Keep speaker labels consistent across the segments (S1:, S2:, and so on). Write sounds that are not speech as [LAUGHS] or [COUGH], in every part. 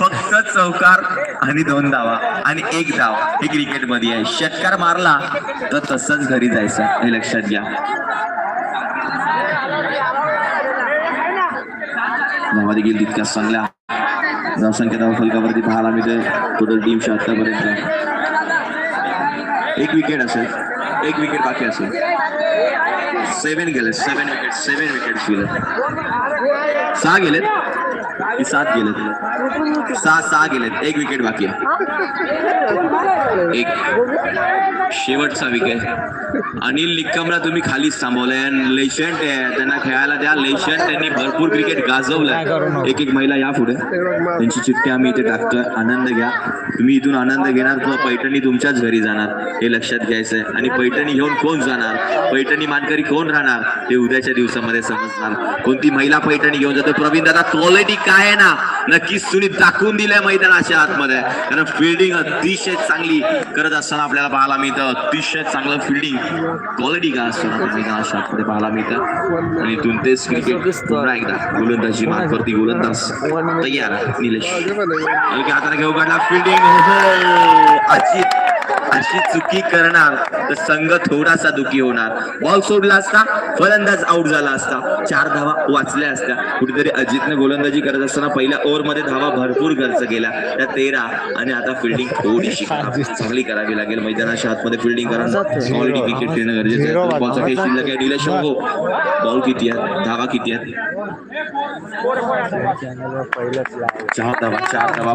S1: फक्त चौकार आणि दोन धावा आणि एक धाव. हे क्रिकेटमध्ये आहे. षटकार मारला तर तसंच घरी जायचं. हे लक्षात घ्या. धावा देखील तितक्याच चांगल्या. धावसंख्या धाव फलकावरती पाहायला मिळते. टोटल टीम आतापर्यंत. एक विकेट असेल. एक विकेट बाकी असेल. सेव्हन गेले. सेव्हन विकेट सेव्हन विकेट गेले. सहा गेलेत. सात गेलेत सहा सहा गेलेत. एक विकेट बाकी आहे. एक. शेवटचा विकेट अनिल निक्कमला तुम्ही खालीच थांबवलंय. लेशंट आहे. त्यांना खेळायला द्या. लेशंट त्यांनी भरपूर क्रिकेट गाजवलंय. एक एक महिला या पुढे. त्यांची चिठ्ठी आम्ही इथे टाकतोय. आनंद घ्या. तुम्ही इथून आनंद घेणार किंवा पैठणी तुमच्याच घरी जाणार हे लक्षात घ्यायचंय. आणि पैठणी घेऊन कोण जाणार? पैठणी मानकरी कोण राहणार? ते उद्याच्या दिवसामध्ये समजणार. कोणती महिला पैठणी घेऊन जाते? प्रवीण दादा क्वालिटी काय आहे ना नक्कीच तुम्ही दाखवून दिलंय मैदानाच्या आतमध्ये. कारण फिल्डिंग अतिशय चांगली करत असताना आपल्याला पाहायला मिळतं. अतिशय चांगलं फिल्डिंग क्वालिटी काय असतं ना मैदानाच्या आतमध्ये पाहायला मिळतं. आणि इथून तेच क्रिकेट पुन्हा एकदा गोलंदाजी मार्फवरती गोलंदाज तयार निलेश. हाताने घेऊ काढला फिल्डिंग हो. अजित अशी चुकी करणार तर संघ थोडासा दुखी होणार. बॉल सोडला असता फलंदाज आउट झाला असता. चार धावा वाचल्या असत्या. कुठेतरी अजितने गोलंदाजी करत असताना पहिल्या ओव्हरमध्ये धावा भरपूर खर्च केल्या त्या तेरा आणि आता फिल्डिंग थोडीशी चांगली करावी लागेल. मैदानाच्या आतमध्ये फिल्डिंग करा क्रिकेट खेळणं गरजेचं आहे. बॉलचा खेळ शिल्लक आहे. निलेश हो. बॉल किती आहेत? धावा किती आहेत? चार धावा चार धावा.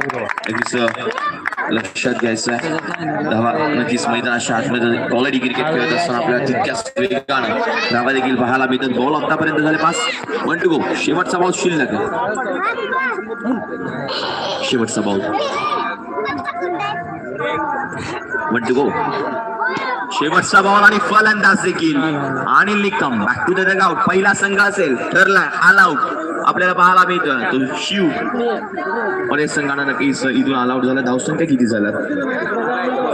S1: लक्षात घ्यायचं आहे धावा नक्कीच मैदानाच्या आतमध्ये क्वालिटी क्रिकेट खेळत असताना आपल्याला तितक्याच वेगानं धावा देखील पाहायला मिळतात. बॉल आतापर्यंत झाले पास वन टू गो शेवटचा बॉल शिल्लक. शेवटचा बॉल वन टू गो शेवटचा बॉल आणि फलंदाज देखील. Anil Nikam. Back to the out पहिला संघ असेल. ठरलाय. ऑल आउट आपल्याला पाहायला मिळतं. तो शिव पण एक संघानं नक्कीच इथून ऑल आउट झाला. धावसंख्या किती झाल्या?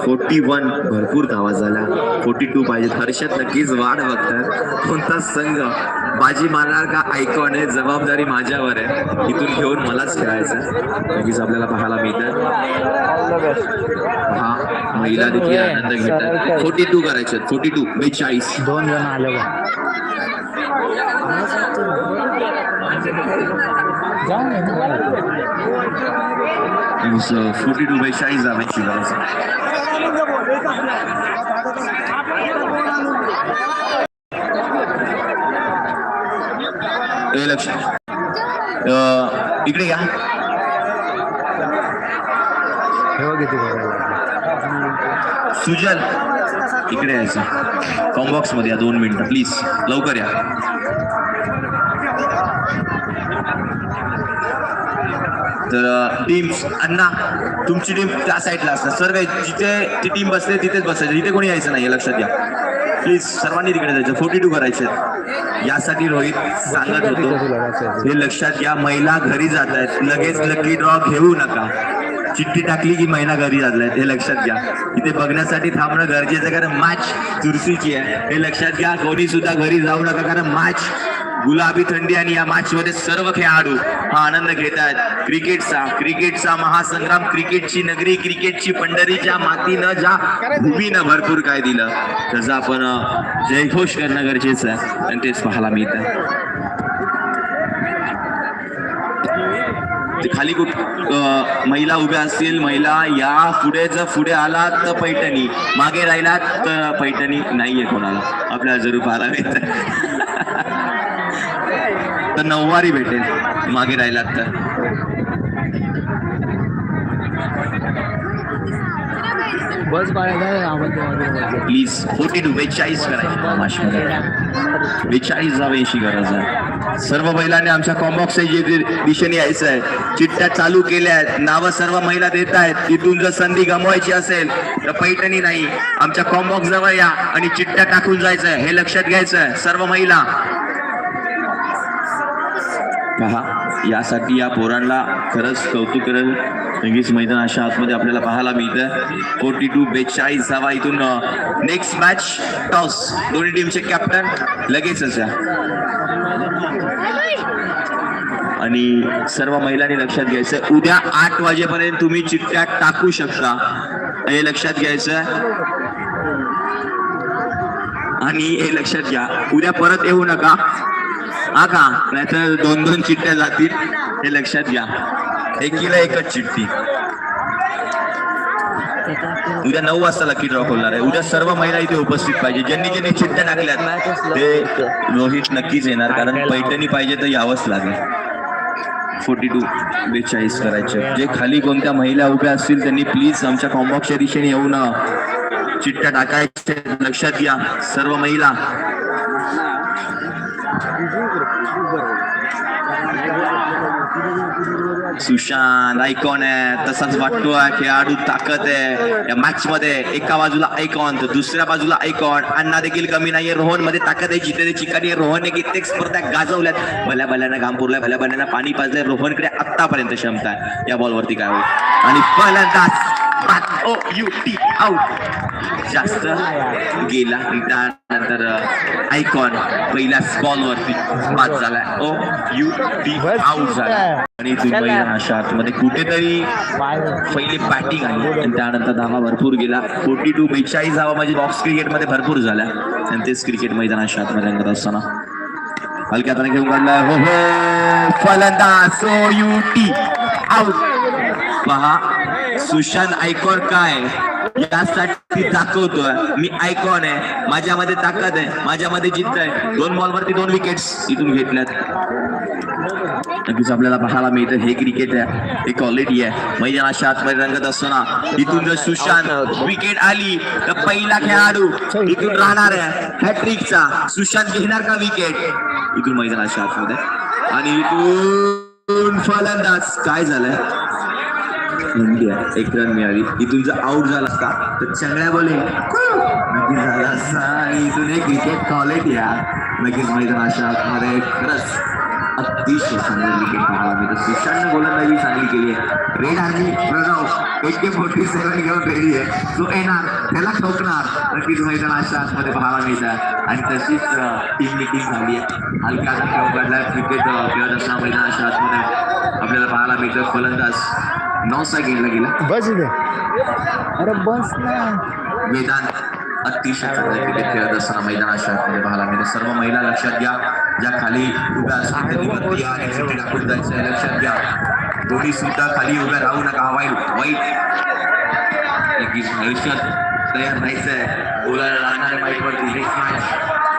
S1: फोर्टी वन भरपूर धावा झाल्या. फोर्टी टू पाहिजे हर्षद नक्कीच वाट बघतात कोणता संघ? बाजी मारणार का ऐकून आहे? जबाबदारी माझ्यावर आहे. इथून घेऊन मलाच खेळायचं आहे. नक्कीच आपल्याला पाहायला मिळतं हा महिला देखील आनंद घेतात. फोर्टी टू करायचे फोर्टी टू बेचाळीस.
S2: दोन जण आले बा
S1: फोर्टी टू बेचाळीस जाण्याची गरज आहे हे लक्ष इकडे या
S2: हे
S1: सुजल इकडे यायचं कॉम्बॉक्समध्ये या दोन मिनिटं प्लीज लवकर या तर टीम्स अण्णा तुमची टीम त्या साईडला असतात सर्व जिथे ती टीम बसते तिथेच बसायचं. तिथे कोणी यायचं नाही लक्षात घ्या. प्लीज सर्वांनी तिकडे जायचं. फोर्टी टू करायचे यासाठी रोहित सांगत होतो. हे लक्षात घ्या महिला घरी जात आहेत. लगेच लकी ड्रॉ घेऊ नका. चिठ्ठी टाकली की महिला घरी जातलाय हे लक्षात घ्या. इथे बघण्यासाठी थांबणं गरजेचं आहे, कारण मॅच चुरशीची आहे. हे लक्षात घ्या कोणी सुद्धा घरी जाऊ नका कारण मॅच गुलाबी थंडी आणि या मॅच मध्ये सर्व खेळाडू हा आनंद घेत आहेत. क्रिकेटचा क्रिकेटचा महासंग्राम क्रिकेटची नगरी क्रिकेटची पंढरीच्या मातीनं ज्या भूमीनं भरपूर काय दिलं. त्याचं आपण जयघोष करणं गरजेचं आहे. आणि तेच पाहायला मिळतं ते खाली कुठ महिला उभ्या असतील महिला या पुढे जर पुढे आलात तर पैठणी. मागे राहिलात तर पैठणी नाहीये कोणाला. आपल्याला जरूर पाहायला मिळत तर नऊवारी भेटेल मागे राहिलात तर.
S2: बस
S1: प्लीज फोर्टी टू बेचाळीस करायची बेचाळीस जावे अशी गरज आहे. सर्व महिलांनी आमच्या कॉम्बॉक्स दिशेने यायचं आहे चिठ्ठ्या चालू केल्या आहेत नावं सर्व महिला देत आहेत. तिथून जर संधी गमवायची असेल तर पैठणी नाही. आमच्या कॉम्बॉक्स जवळ या आणि चिठ्ठ्या टाकून जायचं हे लक्षात घ्यायचं आहे. सर्व महिला पहा यासाठी या पोरांना खरंच कौतुक करेल. नक्कीच मैदान अशा आतमध्ये आपल्याला पाहायला मिळतं फोर्टी टू बेचाळीस जावा इथून नेक्स्ट मॅच टॉस दोन्ही टीमचे कॅप्टन लगेचच या आणि सर्व महिलांनी लक्षात घ्यायचं उद्या आठ वाजेपर्यंत तुम्ही चिठ्ठ्या टाकू शकता. हे लक्षात घ्यायचं. आणि हे लक्षात घ्या उद्या परत येऊ नका. हा का? नाहीतर दोन दोन चिठ्ठ्या जातील. हे लक्षात घ्या. एकीला एकच चिठ्ठी. उद्या नऊ वाजता लकी ड्रॉ होणार आहे. उद्या सर्व महिला इथे उपस्थित पाहिजे. ज्यांनी ज्यांनी चिठ्ठ्या टाकल्यात ते रोहित नक्कीच येणार. कारण पैठणी पाहिजे तर यावंच लागेल. फोर्टी टू बेचाळीस करायचे. जे खाली कोणत्या महिला उभ्या असतील त्यांनी प्लीज आमच्या कॉम्बॉक्सच्या दिशेने येऊ ना चिठ्ठ्या टाकायच्या लक्षात घ्या. सर्व महिला सुशांत आयकॉन आहे. तसाच वाटतोय खेळाडू ताकद आहे. या मॅच मध्ये एका बाजूला आयकॉन तर दुसऱ्या बाजूला आयकॉन अण्णा देखील कमी नाहीये. रोहनमध्ये ताकद आहे जिथे ते आहे. रोहनने कित्येक स्पर्धा गाजवल्यात. भल्या भल्यानं घाम पुरलाय भल्या भल्यानं पाणी पाजलंय. रोहनकडे आतापर्यंत क्षमता आहे. या बॉलवरती काय होईल? आणि फलंदाज ओ यू टी आउट जास्त गेला त्यानंतर आयकॉन पहिल्याच बॉलवरती बाद झाला ओ यू टी आउट झाला आणि दुबई पहिल्या अशा आतमध्ये कुठेतरी पहिली बॅटिंग आली आणि त्यानंतर धावा भरपूर गेला फोर्टी टू बेचाळीस धावा म्हणजे बॉक्स क्रिकेटमध्ये भरपूर झाल्या आणि तेच क्रिकेट मैदानाच्या आतमध्ये रंगत असताना हलक्या हाताने घेऊन काढलाय हो हो फलंदाज सो यू टी आउट पहा सुशांत आयकॉन काय? यासाठी दाखवतोय. मी आयकॉन आहे. माझ्यामध्ये ताकद आहे. माझ्यामध्ये जिद्द आहे. दोन बॉलवरती दोन विकेट्स इथून घेतल्यात नक्कीच आपल्याला पाहायला मिळतं. हे क्रिकेट आहे. हे क्वालिटी आहे. मैदानाच्या आतमध्ये रंगत असताना इथून जर सुशांत विकेट आली तर पहिला खेळाडू इथून राहणार आहे. हॅट्रिकचा सुशांत घेणार का विकेट इथून मैदानाच्या आतमध्ये आणि इथून फलंदाज. काय झालंय? इंडिया एक रन मिळाली. इथून जर आउट झाला असता तर चांगल्या बॉलिंग नक्कीच झाला असता आणि इथून एक क्रिकेट क्वालिटी आहे नक्कीच अशा आतमध्ये खरंच अतिशय चांगली विकेट पाहायला तर सुशांत गोलंदाजी चांगली केली आहे. Red army Pranab AK forty seven घेऊन रेडी आहे. जो येणार त्याला ठोकणार. नक्कीच मैदान अशा आतमध्ये पाहायला मिळतात आणि तशीच टीम मिटिंग झाली आहे. हलक्या हातात खेळ काढलाय क्रिकेट खेळत असताना अशा आतमध्ये आपल्याला पाहायला मिळतं. फलंदाज नौसा गेला गेला.
S2: बस इथे. अरे बस ना.
S1: मैदान अतिशय चांगलं क्रिकेट खेळत असताना मैदानाच्या आतमध्ये पाहायला मिळतं. सर्व महिला लक्षात घ्या. ज्या खाली उभ्या वरती या आणि चिठ्ठी टाकून जायचं लक्षात घ्या. दोन्ही सुद्धा खाली उभ्या राहू नका. वाईट वाईट. आयुष्यात तयार राहायचं आहे. बोलायला लागणारे माईक वरती नेक्स्ट मॅच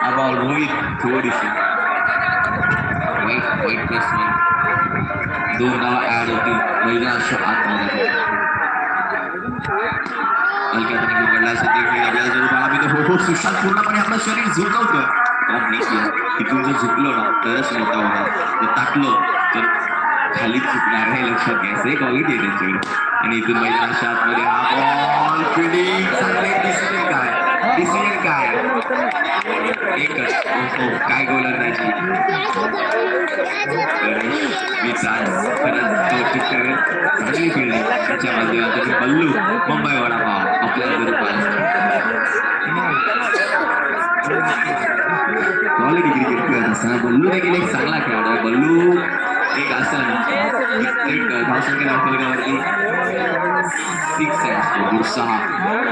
S1: अबाउट रोहित थोडीशी. वाईट वाईट बॅट्समॅन दोन नावं ऍड होतील मैदानाच्या आतमध्ये हलक्या हाताने घेऊन असेल ते आपल्याला जरूर पाहायला मिळतं हो हो सुशांत पूर्णपणे आपलं शरीर झुकवतं त्याला नाही जर झुकलो ना तरच मोठा होणार जर टाकलो तर खालीच चुकणार नाही लक्षात घ्यायचं एक ऑलरेडी आहे त्यांच्याकडे आणि इथून मैदानाच्या आतमध्ये हा बॉल फिल्डिंग चांगले डिसिजन काय डिसिजन काय एकच हो काय गोलंदाजी मी चान्स खरंच कौतुक करेन चांगली फिल्डिंग त्याच्या माध्यमातून बल्लू मुंबई वडापाव आपल्याला जरूर क्वालिटी क्रिकेट खेळत असताना बल्लू देखील एक चांगला खेळाडू आहे बल्लू एक असं एक धावसंख्या दाखवल्यावरती सिक्स आहे. सहा.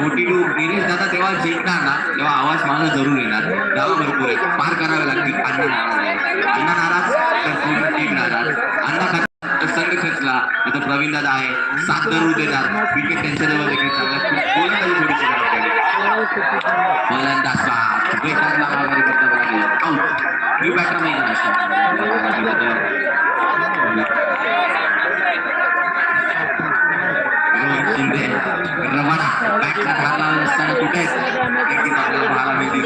S1: मोठी टू निलेश दादा तेव्हा जिंकणार ना तेव्हा आवाज माझा जरूर येणार. धावा भरपूर आहे पार करावे लागतील. अण्णा नाराज आहे अण्णा नाराज तर पूर्ण टीम नाराज. अण्णा खच- संघ खचला. आता प्रवीण दादा आहे. सात धरू देणार क्रिकेट त्यांच्याजवळ देखील चांगला गोलंदाजी थोडीशी खराब फलंदाज माघारी करता बघा. आउट मी बॅटर नाही रवाना असताना कुठे नक्कीच आपल्याला पाहायला मिळतील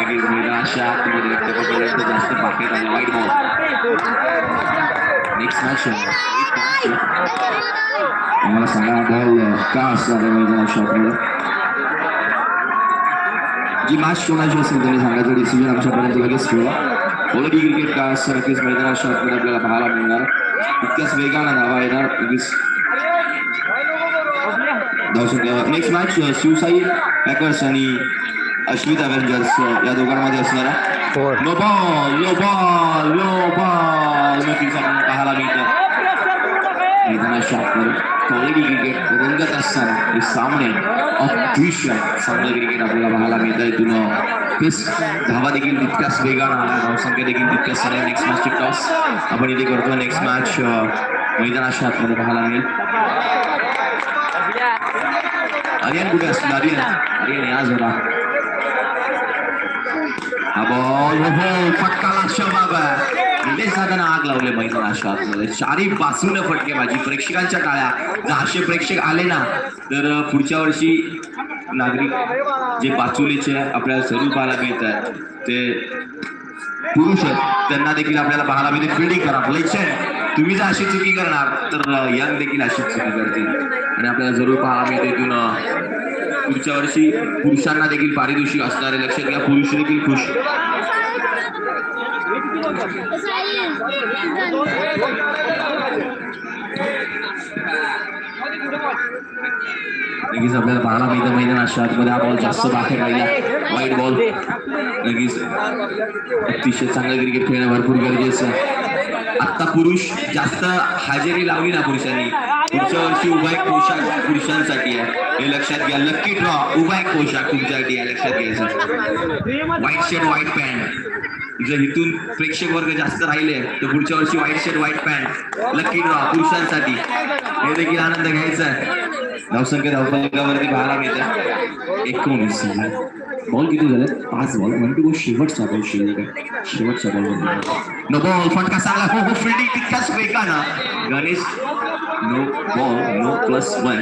S1: नक्कीच मैदानाच्या आतमध्ये जास्त पाकिट आणि वाईट बॉल नेक्स्ट मॅच आम्हाला सांगा बॉल का असणार आहे मैदानाच्या जी मॅच कोणाची असेल त्यांनी सांगायचं डिसिजन आमच्यापर्यंत लगेच ठेवा ऑलरेडी क्रिकेट का नक्कीच मैदानाच्या आतमध्ये आपल्याला पाहायला मिळणार इतक्याच वेगानं धावा येणार लगेच धावसंख्या नेक्स्ट मॅच शिवसाई पॅकर्स आणि अश्वित अवेंजर्स या दोघांमध्ये असणार आहे. No ball no ball no ball आपल्याला पाहायला मिळतं. शॉटमध्ये क्वालिटी क्रिकेट रंगत असताना हे सामने अतिशय चांगलं क्रिकेट आपल्याला पाहायला मिळतं. इथून प्लस धावा देखील तितक्याच वेगानं आला धावसंख्या देखील तितक्याच चांगल्या नेक्स्ट मॅचची टॉस आपण इथे करतो. नेक्स्ट मॅच मैदानात शॉटमध्ये पाहायला मिळेल. आर्यन कुठे असतील आर्यन आर्यन या जरा हा बॉल हो, हो फटका लागशा बाबा निलेश दादांना आग लावले मैदानाच्या आतमध्ये चारी बाजूने फटकेबाजी प्रेक्षकांच्या टाळ्या. जर असे प्रेक्षक आले ना तर पुढच्या वर्षी नागरिक जे बाचुलीचे आपल्याला सर्व पाहायला मिळतात ते पुरुष आहेत. त्यांना देखील आपल्याला पाहायला मिळते. फिल्डिंग करा. लेक्चर तुम्ही जर अशी चुकी करणार तर यंग देखील अशीच चुकी करतील. आणि आपल्याला जरूर पाहायला मिळते इथून अं, पुढच्या वर्षी पुरुषांना देखील पारितोषिक असणारे लक्षात घ्या पुरुष देखील खुश. लगेच आपल्याला पाहायला मिळतं मैदानात शॉटमध्ये हा बॉल जास्त बाहेर राहिला. वाईट बॉल लगेच अतिशय चांगलं क्रिकेट खेळणं भरपूर गरजेचं आहे. आता पुरुष जास्त हजेरी लावली ना पुरुषांनी. पुढच्या वर्षी उभा एक पोशाख पुरुषांसाठी आहे. हे लक्षात घ्या. लक्की ड्रॉ उभा एक पोशाख तुमच्यासाठी आहे. लक्षात घ्यायचं. व्हाईट शर्ट व्हाईट पॅन्ट जर इथून प्रेक्षक वर्ग जास्त राहिले तर पुढच्या वर्षी white shirt white pant lucky draw पुरुषांसाठी. हे देखील आनंद घ्यायचा आहे. धावसंख्या धावपंगावरती पाहायला मिळतं एकोणीस. बॉल किती झाले? पाच बॉल म्हणतो तो शेवटचा बॉल शिल्लक आहे शेवटचा बॉल नो बॉल फटका चांगला. हो हो फिल्डिंग तितक्याच वेगानं. Ganesh no ball no plus one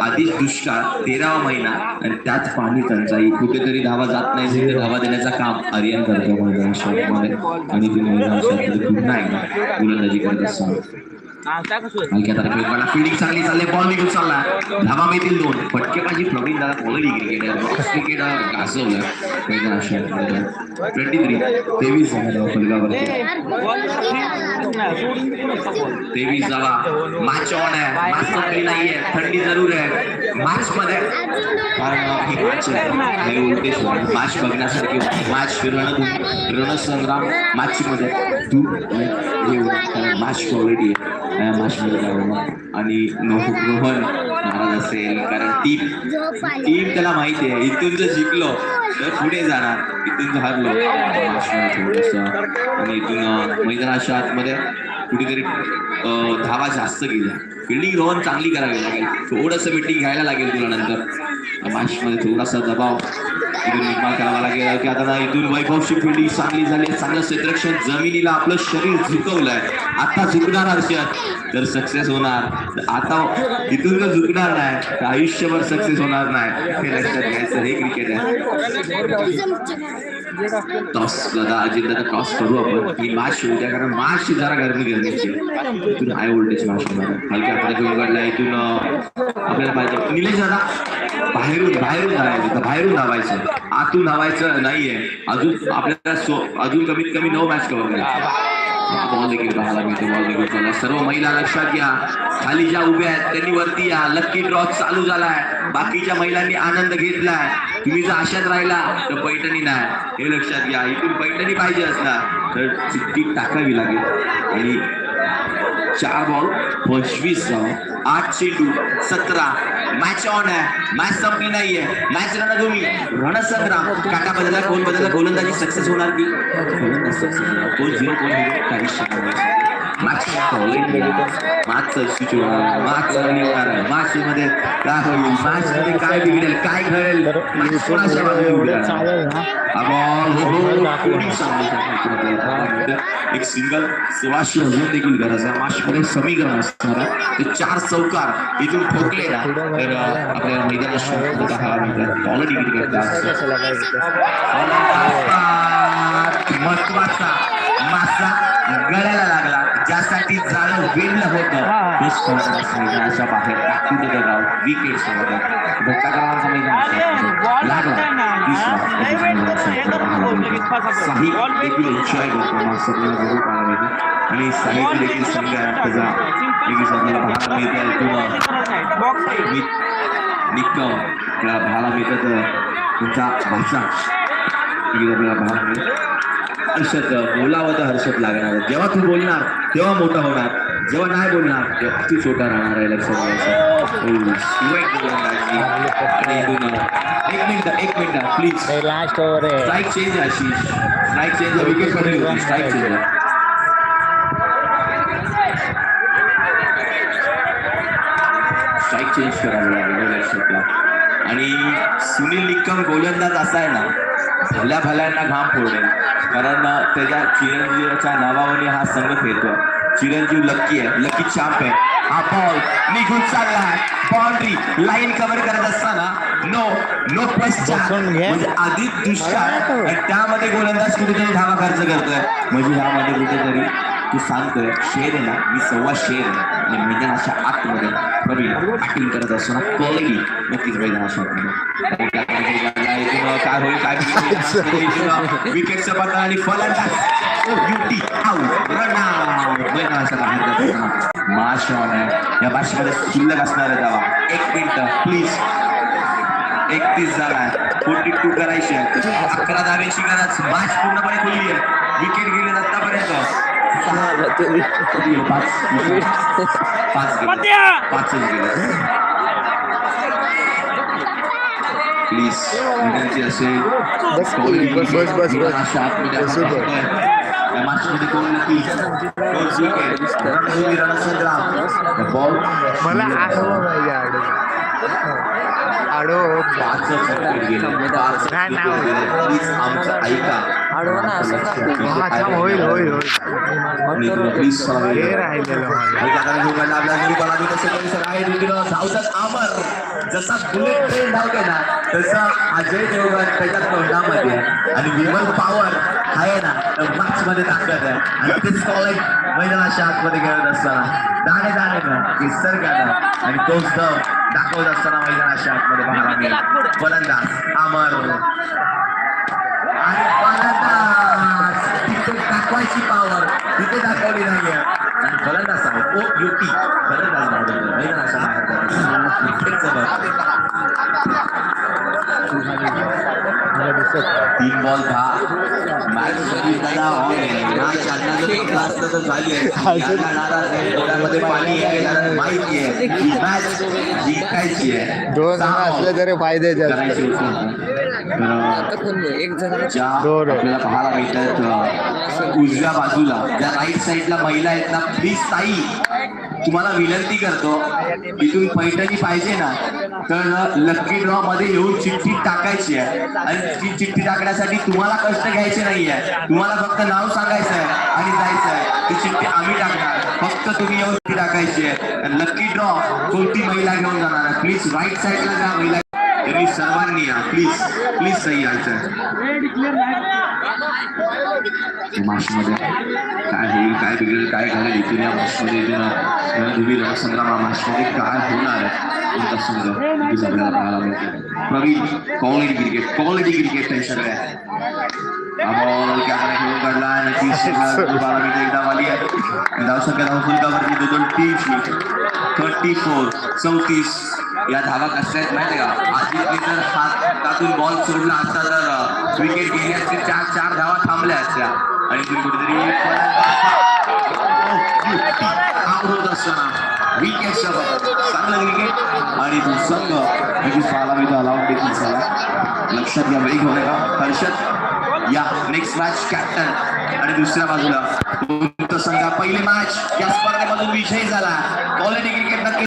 S1: आधीच दुष्काळ तेरावा महिना. आणि त्यात पाणी टंचाई. कुठेतरी धावा जात नाही तिथे धावा देण्याचं काम. आर्यन करतो मैदान शॉटमध्ये आणि ते मैदान शॉटमध्ये पुन्हा एकदा गोलंदाजी करत असताना हलक्या तारखेला फिल्डिंग चांगली चालली बॉल निघून चालला. धावा मिळतील दोन. फटकेबाजी प्रवीण दादा क्वालिटी क्रिकेटर बॉक्स क्रिकेटर गाजवलं. मैदान शॉटमध्ये ट्वेंटी थ्री तेवीस झाला फलकावरती. तेवीस जावा मॅच ऑन आहे. मॅच संपली नाहीये थंडी ज़रूर आहे. मॅच मध्ये मॅच बघण्यासारखी मॅच रण रणसंग्राम मॅच मध्ये तू मॅच क्वालिटी आहे. आणि रोहन महाराज असेल कारण टीम टीम त्याला माहिती आहे इथून जर जिंकलो तर पुढे जाणार इथून जर हारलो. थोडंसं आणि इथून मैदानाच्या आतमध्ये कुठेतरी धावा जास्त गेल्या. फिल्डिंग रोहन चांगली करावी लागेल. थोडंसं मिटिंग घ्यायला लागेल तुला नंतर. मॅचमध्ये थोडासा दबाव. की आता इथून वैभवशी फिल्डिंग चांगली झाली चांगलं क्षेत्रक्षण जमिनीला आपलं शरीर झुकवलंय. आता झुकणार हर्षद तर सक्सेस होणार आता इथून जर झुकणार नाही. तर आयुष्यभर सक्सेस होणार नाही. हे लक्षात घ्यायचं हे क्रिकेट आहे. टॉस दादा अजित दादा टॉस करू आपण. ही मॅच होऊ द्या कारण मॅच जरा गरमी गरजेची इथून हाय व्होल्टेज मॅच होणार हलक्या हाताने उघडला इथून आपल्याला पाहिजे. निलेश दादा बाहेरून बाहेरून धावायचं. बाहेरून धावायचं. आतून हवायचं नाहीये. अजून आपल्याला सो अजून कमीत कमी नऊ मॅच कव्हर करायचे. सर्व महिला लक्षात घ्या. खाली ज्या उभ्या आहेत त्यांनी वरती या. लक्की ड्रॉ चालू झालाय. बाकीच्या महिलांनी आनंद घेतलाय. तुम्ही जर आशात राहिला तर पैठणी नाही. हे लक्षात घ्या. इथून पैठणी पाहिजे असणार. तर चिठ्ठी टाकावी लागेल. आणि चार बॉल पंचवीस आठ चेंडू सतरा. मॅच ऑन आहे. मॅच संपली नाहीये. मॅच रणभूमी रणसंग्राम काटा बदलला कोण बदलला गोलंदाजी सक्सेस होणार की? गोलंदाज सक्सेस कोण झिरो कोण हिरो काही मॅच मध्ये काय होईल काय बिघडेल घडेल कोणाच्या हा हो हो. एक सिंगल सव्वाशे अजून देखील गरज आहे. माशमध्ये समीकरण असणार आहे. ते चार चौकार इथून ठोकले ना तर आपल्याला महत्त्वाचा. मासा गळ्याला लागला. ज्यासाठी जाळं वेळलं होतं. तेच फलंदाज मैदानाच्या बाहेर टाकून दिलं गाव विकेट सोबत. भट्टाकरांचा मैदान लागला. तिसरा साही देखील एन्जॉय करतो मास्तरला जरूर पाहायला मिळते आणि साहित्य देखील संघ आहे त्याचा देखील आपल्याला पाहायला मिळते ऐकून निक्क आपल्याला पाहायला मिळतं तर तुमचा भाषा. देखील आपल्याला पाहायला मिळेल. हर्षद बोलावं तर हर्षद लागणार. जेव्हा तू बोलणार तेव्हा मोठा होणार. जेव्हा नाही बोलणार तेव्हा तू छोटा राहणार आहे लक्षात घ्यायचं एक मिनिट एक मिनिट प्लीज
S2: लास्ट ओव्हर आहे.
S1: Strike change Ashish. Strike change wicket पडली होती. स्ट्राईक चेंज स्ट्राईक चेंज करावं लागेल लक्षातला आणि सुनील निक्कम गोलंदाज असा आहे ना भल्या भल्यांना घाम फोडेल कारण त्याच्या चिरंजीवाच्या नावावरून हा संघ खेळतो. चिरंजीव लक्की आहे लक्की चाप आहे. हा बॉल निघून चालला बाउंड्री लाईन कव्हर करत असताना नो नो प्लस
S2: घे.
S1: म्हणजे अधिक दुष्काळ. आणि त्यामध्ये गोलंदाज कुठेतरी धावा खर्च करतोय. म्हणजे ह्यामध्ये कुठेतरी तू सांगतोय शेर ना मी सव्वा शेर आहे. आणि मैदानाच्या आतमध्ये प्रवीण बॅटिंग करत असताना कळली नक्कीच मैदानाच्या आतमध्ये काय होईल काय विकेटचं पत्र आणि फलंदाज. युटी आऊट रन आऊट मैदानाच्या बाहेर जात आहे. या भाषेमध्ये शिल्लक असणार आहे दावा एक मिनिट प्लीज एकतीस झालाय फोर्टी टू करायची आहे? अकरा धाव्याची गरज. मॅच पूर्णपणे खुलली आहे. विकेट गेले आतापर्यंत प्लीज विनंती असेल.
S2: बस, बस, बस, बस,
S1: आतमध्ये कोण नक्की? बॉल
S2: मला आडवं पाहिजे
S1: गेले. प्लीज आमचं ऐका.
S3: आडवं ना, असं का?
S2: थांब, होईल होईल होईल.
S1: अमर जसा बुलेट ट्रेन धावते ना तसा अजय देवगण त्याच्या तोंडामध्ये. आणि विमल पॉवर आहे ना मॅच मध्ये ताकद आहे. आणि तेच कॉलेज मैदानाच्या आतमध्ये खेळत असताना दाणे दाणे निसर्गानं आणि तोच दम दाखवत असताना मैदानाच्या आतमध्ये पाहायला मिळेल. फलंदाज अमर आणि फलंदाज तिथे दाखवायची पॉवर तिथे दाखवली नाहीये. आणि फलंदाज आहे. ओ युटी फलंदाज मैदानाच्या बाहेर तीन बॉल दहा. मॅच आहे. जर तर झाली आहे. डोळ्यामध्ये पाणी आहे कारण माहिती आहे. मॅच जिंकायची आहे.
S2: दोन जण
S1: सहा
S2: असले तरी फायदे
S1: करायचे. तर
S3: एक जण
S1: ज्या
S2: दोन.
S1: आपल्याला पाहायला मिळतात उजव्या बाजूला ज्या राईट साईडला महिला आहेत ना प्लीज ताई तुम्हाला विनंती करतो इथून पैठणी पाहिजे ना तर लकी ड्रॉ मध्ये येऊन चिठ्ठी टाकायची आहे. आणि ती चिठ्ठी टाकण्यासाठी तुम्हाला कष्ट घ्यायचे नाहीये तुम्हाला फक्त नाव सांगायचं आहे आणि जायचं आहे. ती चिठ्ठी आम्ही टाकणार. फक्त तुम्ही येऊन टाकायची आहे. लकी ड्रॉ कोणती महिला घेऊन जाणार आहे? प्लीज राईट साईडला ज्या महिला त्यांनी सर्वांनी या प्लीज़ प्लीज़ सही यायचं माशमध्ये काय होईल काय बिघडेल काय घालेल इथून या माशमध्ये इथून रणधुवी रणसंग्राम हा माशमध्ये काय होणार कोणता संघ इथून आपल्याला पाहायला मिळतो Pravin quality cricket quality cricket आहे हा बॉल कॅमेरा घेऊन काढला तीस [LAUGHS] बारा मिनिटं एकदम आली आहे. धावसंख्या धाव फुलकावरती दोन टीमची थर्टी फोर चौतीस या धावा कशा आहेत माहिती का? आधी जर हातातून बॉल सोडला असता तर विकेट गेली असते चार चार धावा थांबल्या असत्या. आणि तुम्ही कुठेतरी आउट होत असताना विकेट चांगलं विकेट आणि तो संघ लगेच पाहायला मिळतो अलाउट देखील झाला. लक्षात घ्या वेग होणे का? हर्षद या नेक्स्ट मॅच कॅप्टन आणि दुसऱ्या बाजूला संघ पहिली मॅच या स्पर्धेमधून विजयी झाला. क्वालिटी क्रिकेट नक्की